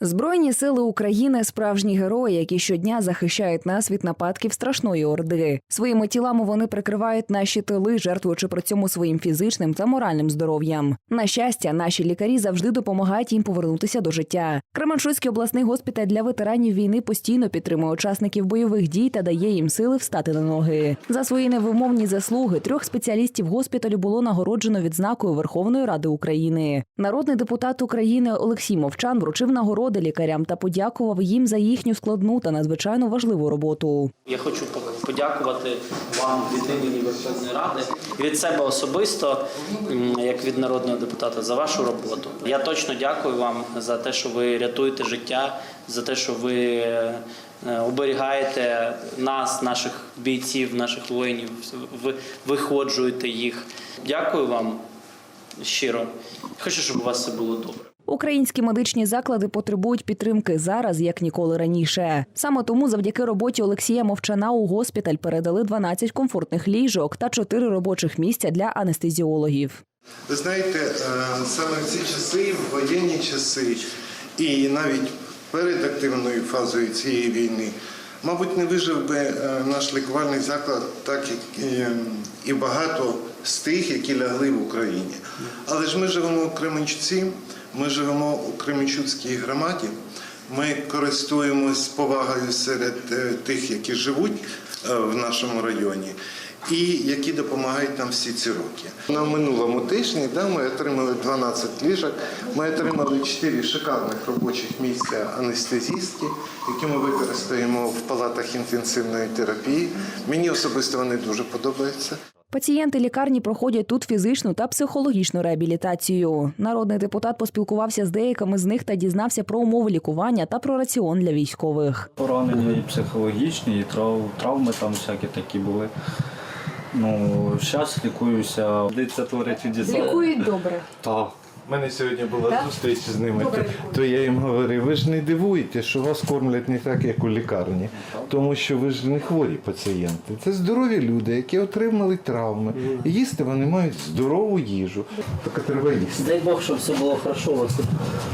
Збройні сили України справжні герої, які щодня захищають нас від нападків страшної орди. Своїми тілами вони прикривають наші тили, жертвуючи при цьому своїм фізичним та моральним здоров'ям. На щастя, наші лікарі завжди допомагають їм повернутися до життя. Кременчуцький обласний госпіталь для ветеранів війни постійно підтримує учасників бойових дій та дає їм сили встати на ноги. За свої невимовні заслуги трьох спеціалістів госпіталю було нагороджено відзнакою Верховної Ради України. Народний депутат України Олексій Мовчан вручив нагороди лікарям та подякував їм за їхню складну та надзвичайно важливу роботу. Я хочу по- подякувати вам від імені Верховної Ради від себе особисто, як від народного депутата, за вашу роботу. Я точно дякую вам за те, що ви рятуєте життя, за те, що ви е, оберігаєте нас, наших бійців, наших воїнів, ви виходжуєте їх. Дякую вам щиро. Хочу, щоб у вас все було добре. Українські медичні заклади потребують підтримки зараз, як ніколи раніше. Саме тому, завдяки роботі Олексія Мовчана, у госпіталь передали 12 комфортних ліжок та 4 робочих місця для анестезіологів. Ви знаєте, е, саме в ці часи, в воєнні часи, і навіть перед активною фазою цієї війни, мабуть, не вижив би е, наш лікувальний заклад, так як і, ем, і багато з тих, які лягли в Україні. Але ж ми живемо у Кременчуці, ми живемо у Кременчуцькій громаді. Ми користуємось повагою серед е, тих, які живуть е, в нашому районі, і які допомагають нам всі ці роки. На минулому тижні да, ми отримали 12 ліжок, ми отримали 4 шикарних робочих місця анестезістки, які ми використаємо в палатах інтенсивної терапії. Мені особисто вони дуже подобаються. Пацієнти лікарні проходять тут фізичну та психологічну реабілітацію. Народний депутат поспілкувався з деякими з них та дізнався про умови лікування та про раціон для військових. Поранення і психологічні, і трав, травми там всякі такі були. Ну, зараз лікуюся. Де це творить чудеса. Лікують добре. Так. У мене сьогодні була зустріч з ними. То, то я їм говорив, ви ж не дивуєте, що вас кормлять не так, як у лікарні, тому що ви ж не хворі пацієнти. Це здорові люди, які отримали травми. І їсти вони мають здорову їжу. Так треба їсти. Дай Бог, щоб все було хорошо.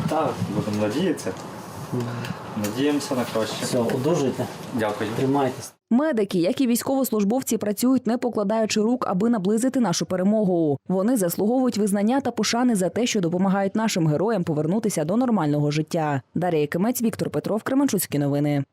Так, будемо надіятися. Надіємося на краще. Все, одужуйте, Дякую. тримайтесь. Медики, як і військовослужбовці, працюють не покладаючи рук, аби наблизити нашу перемогу. Вони заслуговують визнання та пошани за те, що допомагають нашим героям повернутися до нормального життя. Дар'я Кимець, Віктор Петров, Кременчуцькі новини.